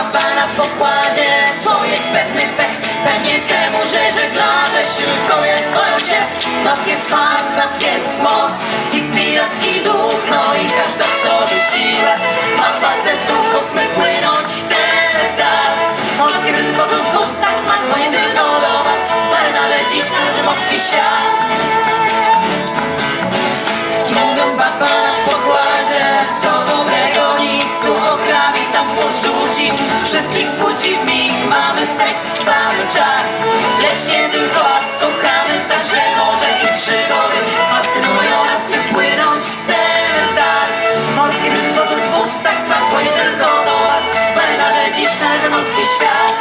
Zabawa na pokładzie To jest pewny pech. Pewnie temu, że żeglarze Wśród kobiet boją się. W nas jest hard, nas jest moc I piracki duch No i każda w sobie siłę. A facetów my płynąć Chcemy w dal. Polskim ryzykocząc wóz Tak smak, bo nie tylko do was. Marna, dziś należy morski świat. Wszystkich smuci mig, mamy seks, mamy czar. Lecz nie tylko was kochamy, także może i przygody Fascynują nas i płynąć chcemy w dal Morskim podróż w ustach smak płynie tylko do was Marynarze dziś należy morski świat.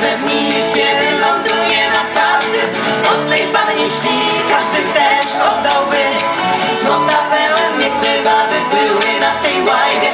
każde dni Kiedy ląduje na każdy Mocnej padnie śni. Każdy też oddałby Złota pełen, jakby wady były na tej łajbie.